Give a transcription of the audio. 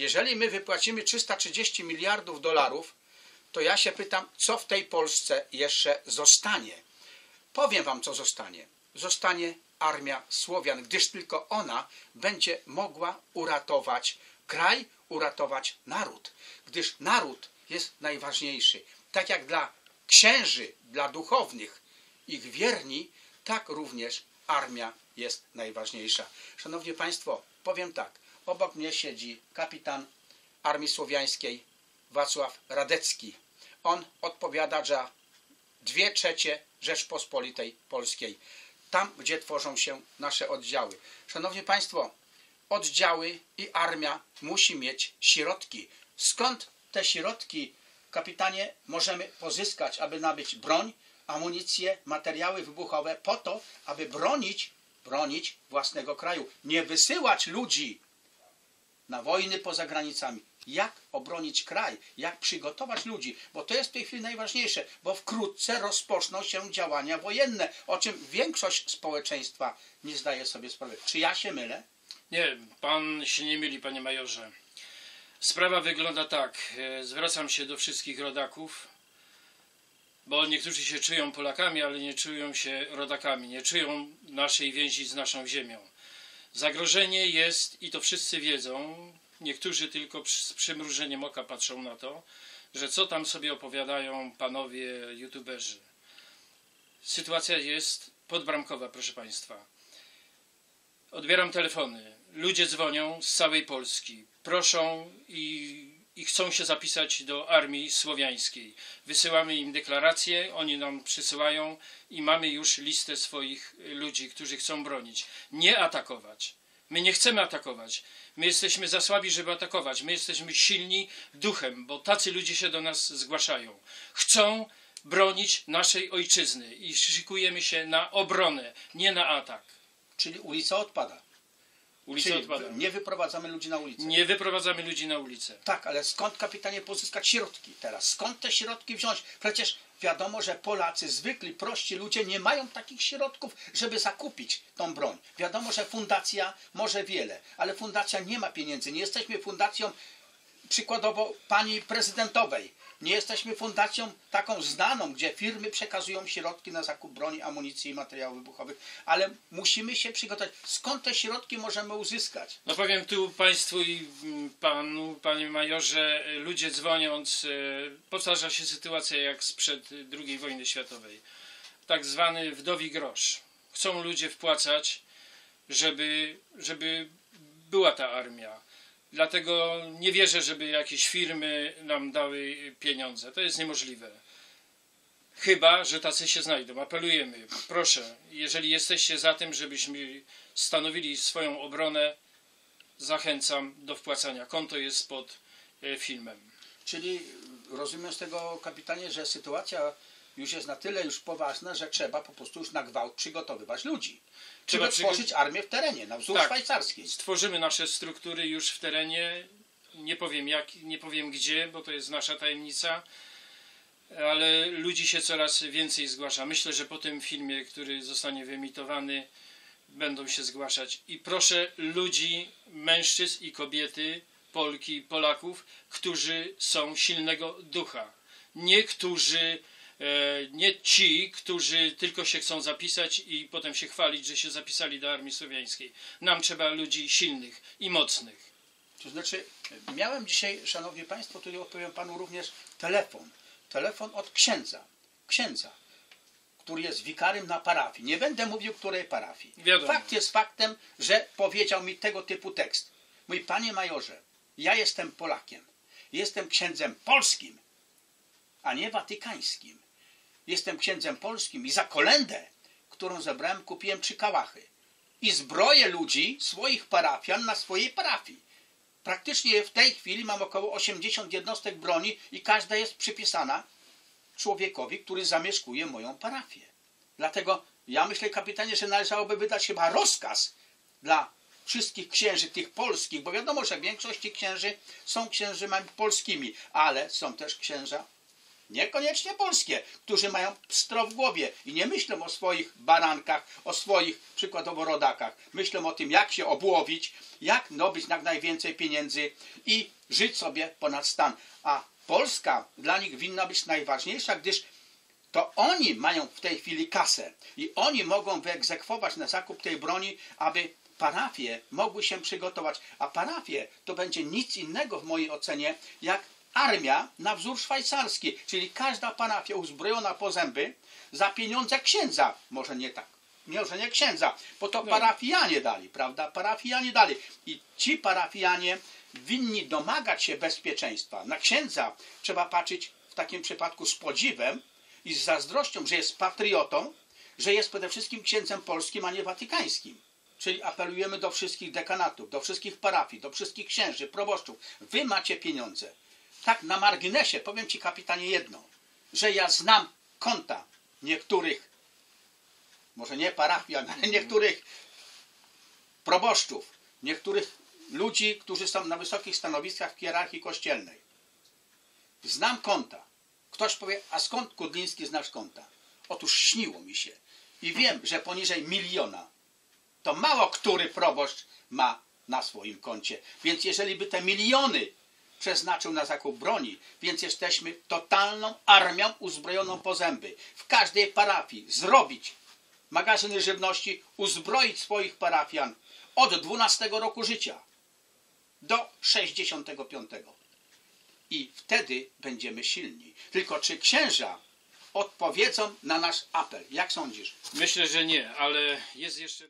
jeżeli my wypłacimy 330 miliardów dolarów, to ja się pytam, co w tej Polsce jeszcze zostanie. Powiem wam, co zostanie. Zostanie armia Słowian, gdyż tylko ona będzie mogła uratować kraj, uratować naród. Gdyż naród jest najważniejszy. Tak jak dla księży, dla duchownych, ich wierni, tak również armia jest najważniejsza. Szanowni Państwo, powiem tak. Obok mnie siedzi kapitan Armii Słowiańskiej Wacław Radecki. On odpowiada za dwie trzecie Rzeczpospolitej Polskiej. Tam, gdzie tworzą się nasze oddziały. Szanowni Państwo, oddziały i armia musi mieć środki. Skąd te środki, kapitanie, możemy pozyskać, aby nabyć broń, amunicję, materiały wybuchowe po to, aby bronić, bronić własnego kraju. Nie wysyłać ludzi na wojny poza granicami. Jak obronić kraj, jak przygotować ludzi, bo to jest w tej chwili najważniejsze, bo wkrótce rozpoczną się działania wojenne, o czym większość społeczeństwa nie zdaje sobie sprawy. Czy ja się mylę? Nie, pan się nie myli, panie majorze. Sprawa wygląda tak. E, Zwracam się do wszystkich rodaków, bo niektórzy się czują Polakami, ale nie czują się rodakami, nie czują naszej więzi z naszą ziemią. Zagrożenie jest, i to wszyscy wiedzą, niektórzy tylko z przymrużeniem oka patrzą na to, że co tam sobie opowiadają panowie youtuberzy. Sytuacja jest podbramkowa, proszę państwa. Odbieram telefony. Ludzie dzwonią z całej Polski. Proszą i, i chcą się zapisać do armii słowiańskiej. Wysyłamy im deklaracje, oni nam przysyłają i mamy już listę swoich ludzi, którzy chcą bronić. Nie atakować. My nie chcemy atakować. My jesteśmy za słabi, żeby atakować. My jesteśmy silni duchem, bo tacy ludzie się do nas zgłaszają. Chcą bronić naszej ojczyzny i szykujemy się na obronę, nie na atak. Czyli ulica odpada. Ulica Czyli odpada. nie wyprowadzamy ludzi na ulicę. Nie wyprowadzamy ludzi na ulicę. Tak, ale skąd kapitanie pozyskać środki teraz? Skąd te środki wziąć? Przecież wiadomo, że Polacy, zwykli, prości ludzie nie mają takich środków, żeby zakupić tą broń. Wiadomo, że fundacja może wiele, ale fundacja nie ma pieniędzy. Nie jesteśmy fundacją przykładowo pani prezydentowej. Nie jesteśmy fundacją taką znaną, gdzie firmy przekazują środki na zakup broni, amunicji i materiałów wybuchowych, ale musimy się przygotować. Skąd te środki możemy uzyskać? No powiem tu Państwu i Panu, Panie Majorze, ludzie dzwoniąc, e, powtarza się sytuacja jak sprzed II wojny światowej. Tak zwany wdowi grosz. Chcą ludzie wpłacać, żeby, żeby była ta armia. Dlatego nie wierzę, żeby jakieś firmy nam dały pieniądze. To jest niemożliwe. Chyba, że tacy się znajdą. Apelujemy, proszę, jeżeli jesteście za tym, żebyśmy stanowili swoją obronę, zachęcam do wpłacania. Konto jest pod e, filmem. Czyli rozumiem z tego, kapitanie, że sytuacja już jest na tyle już poważna, że trzeba po prostu już na gwałt przygotowywać ludzi. Trzeba tworzyć armię w terenie, na wzór Tak. szwajcarskiej. Stworzymy nasze struktury już w terenie. Nie powiem jak, nie powiem gdzie, bo to jest nasza tajemnica. Ale ludzi się coraz więcej zgłasza. Myślę, że po tym filmie, który zostanie wyemitowany, będą się zgłaszać. I proszę ludzi, mężczyzn i kobiety, Polki, Polaków, którzy są silnego ducha. Nie którzy, e, nie ci, którzy tylko się chcą zapisać i potem się chwalić, że się zapisali do armii słowiańskiej. Nam trzeba ludzi silnych i mocnych. To znaczy, miałem dzisiaj, szanowni państwo, tutaj odpowiem panu również telefon. Telefon od księdza. Księdza, który jest wikarym na parafii. Nie będę mówił, której parafii. Wiadomo. Fakt jest faktem, że powiedział mi tego typu tekst. Mój panie majorze, ja jestem Polakiem. Jestem księdzem polskim, a nie watykańskim. Jestem księdzem polskim i za kolendę, którą zebrałem, kupiłem trzy kałachy. I zbroję ludzi, swoich parafian na swojej parafii. Praktycznie w tej chwili mam około 80 jednostek broni i każda jest przypisana człowiekowi, który zamieszkuje moją parafię. Dlatego ja myślę, kapitanie, że należałoby wydać chyba rozkaz dla wszystkich księży tych polskich, bo wiadomo, że większość tych księży są księżami polskimi, ale są też księża niekoniecznie polskie, którzy mają pstro w głowie i nie myślą o swoich barankach, o swoich przykładowo rodakach. Myślą o tym, jak się obłowić, jak nabyć jak najwięcej pieniędzy i żyć sobie ponad stan. A Polska dla nich winna być najważniejsza, gdyż to oni mają w tej chwili kasę i oni mogą wyegzekwować na zakup tej broni, aby parafie mogły się przygotować. A parafie to będzie nic innego w mojej ocenie, jak armia na wzór szwajcarski, czyli każda parafia uzbrojona po zęby za pieniądze księdza. Może nie tak. Może nie księdza, bo to parafianie dali, prawda? Parafianie dali. I ci parafianie winni domagać się bezpieczeństwa. Na księdza trzeba patrzeć w takim przypadku z podziwem i z zazdrością, że jest patriotą, że jest przede wszystkim księdzem polskim, a nie watykańskim. Czyli apelujemy do wszystkich dekanatów, do wszystkich parafii, do wszystkich księży, proboszczów. Wy macie pieniądze. Tak na marginesie powiem Ci, kapitanie, jedno, że ja znam konta niektórych, może nie parafian, ale niektórych proboszczów, niektórych ludzi, którzy są na wysokich stanowiskach w hierarchii kościelnej. Znam konta. Ktoś powie, a skąd Kudliński znasz konta? Otóż śniło mi się. I wiem, że poniżej miliona to mało który proboszcz ma na swoim koncie. Więc jeżeli by te miliony przeznaczył na zakup broni, więc jesteśmy totalną armią uzbrojoną po zęby. W każdej parafii zrobić magazyny żywności, uzbroić swoich parafian od 12 roku życia do 65. I wtedy będziemy silni. Tylko czy księża odpowiedzą na nasz apel? Jak sądzisz? Myślę, że nie, ale jest jeszcze.